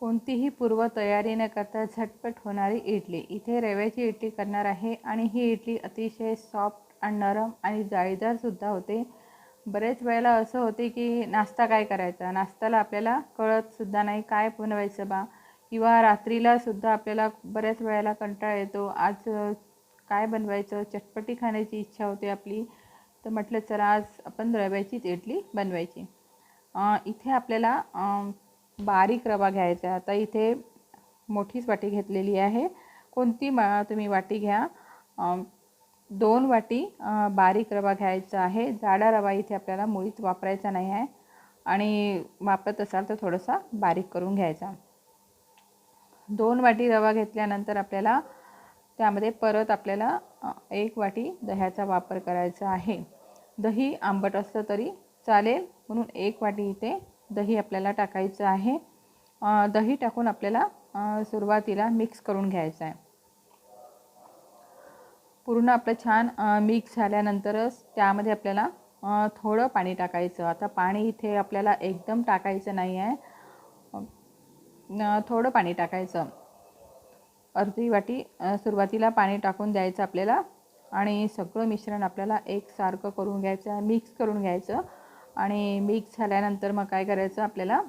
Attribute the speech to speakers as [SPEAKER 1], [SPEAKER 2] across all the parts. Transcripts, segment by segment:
[SPEAKER 1] कोणतीही पूर्वतयारी न करता झटपट होणारी इडली. इथे रव्याची इडली करणार आहे आणि ही इडली अतिशय सॉफ्ट आणि नरम आणि जाळीदारसुद्धा होते. बरेच वेळेला असं होते की नाश्ता काय करायचा? नाश्त्याला आपल्याला कळतसुद्धा नाही काय बनवायचं बा? किंवा रात्रीलासुद्धा आपल्याला बऱ्याच वेळेला कंटाळा येतो. आज काय बनवायचं? चटपटी खाण्याची इच्छा होते आपली. तर म्हटलं चला आज आपण रव्याचीच इडली बनवायची. इथे आपल्याला बारीक रवा घ्यायचा. आता इथे मोठीच वाटी घेतलेली आहे. कोणती मा तुम्ही वाटी घ्या. दोन वाटी बारीक रवा घ्यायचा आहे. जाडा रवा इथे आपल्याला मुळीच वापरायचा नाही आहे. आणि वापरत असाल तर थोडासा बारीक करून घ्यायचा. दोन वाटी रवा घेतल्यानंतर आपल्याला त्यामध्ये परत आपल्याला एक वाटी दह्याचा वापर करायचा आहे. दही आंबट असलं तरी चालेल. म्हणून एक वाटी इथे दही आपल्याला टाकायचं आहे. दही टाकून आपल्याला सुरुवातीला मिक्स करून घ्यायचं आहे. पूर्ण आपलं छान मिक्स झाल्यानंतरच त्यामध्ये आपल्याला थोडं पाणी टाकायचं. आता पाणी इथे आपल्याला एकदम टाकायचं नाही आहे. थोडं पाणी टाकायचं. अर्धी वाटी सुरुवातीला पाणी टाकून द्यायचं आपल्याला आणि सगळं मिश्रण आपल्याला एकसारखं करून घ्यायचं मिक्स करून घ्यायचं. आणि मिक्स झाल्यानंतर मग काय करायचं आपल्याला?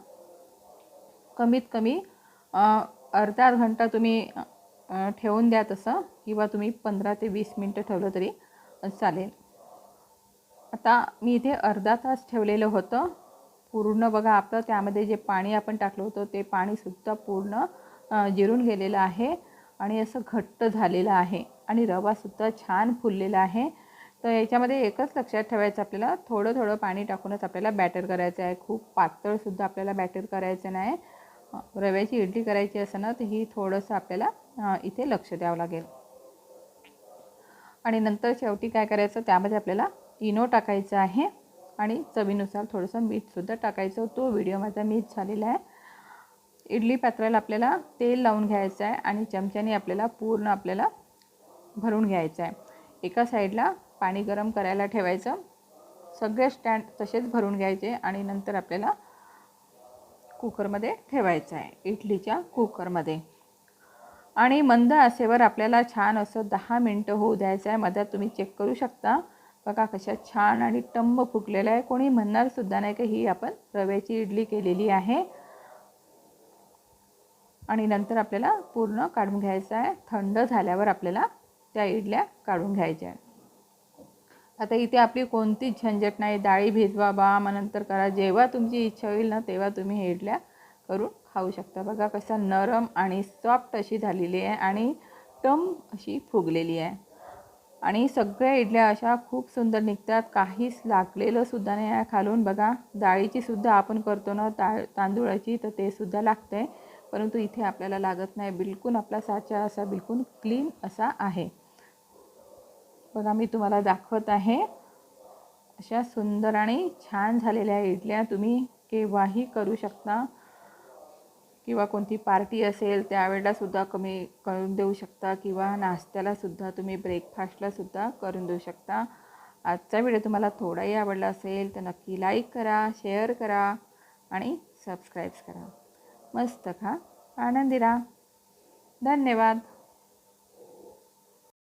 [SPEAKER 1] कमीत कमी अर्धा घंटा तुम्ही ठेवून द्या तसं किंवा तुम्ही पंधरा ते वीस मिनटं ठेवलं तरी चालेल. आता मी इथे अर्धा तास ठेवलेलं होतं. पूर्ण बघा आपलं त्यामध्ये जे पाणी आपण टाकलं होतं ते पाणीसुद्धा पूर्ण जिरून गेलेलं आहे. आणि असं घट्ट झालेलं आहे. आणि रवासुद्धा छान फुललेला आहे. तर याच्यामध्ये एकच लक्षात ठेवायचं आपल्याला थोडं थोडं पाणी टाकूनच आपल्याला बॅटर करायचं आहे. खूप पातळसुद्धा आपल्याला बॅटर करायचं नाही. रव्याची इडली करायची असं ना तर ही थोडंसं आपल्याला इथे लक्ष द्यावं लागेल. आणि नंतर शेवटी काय करायचं त्यामध्ये आपल्याला इनो टाकायचं आहे. आणि चवीनुसार थोडंसं मीठसुद्धा टाकायचं. तो व्हिडिओ माझा मीठ झालेला आहे. इडली पात्राला आपल्याला तेल लावून घ्यायचं आहे. आणि चमच्याने आपल्याला पूर्ण आपल्याला भरून घ्यायचं आहे. एका साईडला पाणी गरम करायला ठेवायचं. सगळे स्टँड तसेच भरून घ्यायचे आणि नंतर आपल्याला कुकरमध्ये ठेवायचं आहे इडलीच्या कुकरमध्ये. आणि मंद आसेवर आपल्याला छान असं दहा मिनटं होऊ द्यायचं आहे. मध्यात तुम्ही चेक करू शकता. बघा कशा छान आणि टंब फुकलेलं आहे. कोणी म्हणणारसुद्धा नाही की ही आपण रव्याची इडली केलेली आहे. आणि नंतर आपल्याला पूर्ण काढून घ्यायचं आहे. थंड झाल्यावर आपल्याला त्या इडल्या काढून घ्यायच्या आहे आता इथे आपली कोणतीच झंझट नाही. डाळी भिजवा बा मग नंतर करा. जेव्हा तुमची इच्छा होईल ना तेव्हा तुम्ही हे इडल्या करून खाऊ शकता. बघा कसा नरम आणि सॉफ्ट अशी झालेली आहे आणि टम अशी फुगलेली आहे. आणि सगळ्या इडल्या अशा खूप सुंदर निघतात. काहीच लागलेलं सुद्धा नाही आहे खालून. बघा डाळीची सुद्धा आपण करतो ना ता तांदूळाची तर ते सुद्धा लागतं आहे परंतु इथे आपल्याला लागत नाही. बिलकुल आपला साचा असा बिलकुल क्लीन असा आहे. बघा मी तुम्हाला दाखवत आहे. अशा सुंदर आणि छान झालेल्या इडल्या तुम्ही केव्हाही करू शकता. किंवा कोणती पार्टी असेल त्यावेळेलासुद्धा कमी करून देऊ शकता. किंवा नाश्त्यालासुद्धा तुम्ही ब्रेकफास्टलासुद्धा करून देऊ शकता. आजचा व्हिडिओ तुम्हाला थोडाही आवडला असेल तर नक्की लाईक करा शेअर करा आणि सबस्क्राईब्स करा. मस्त खा. आनंदी राहा. धन्यवाद.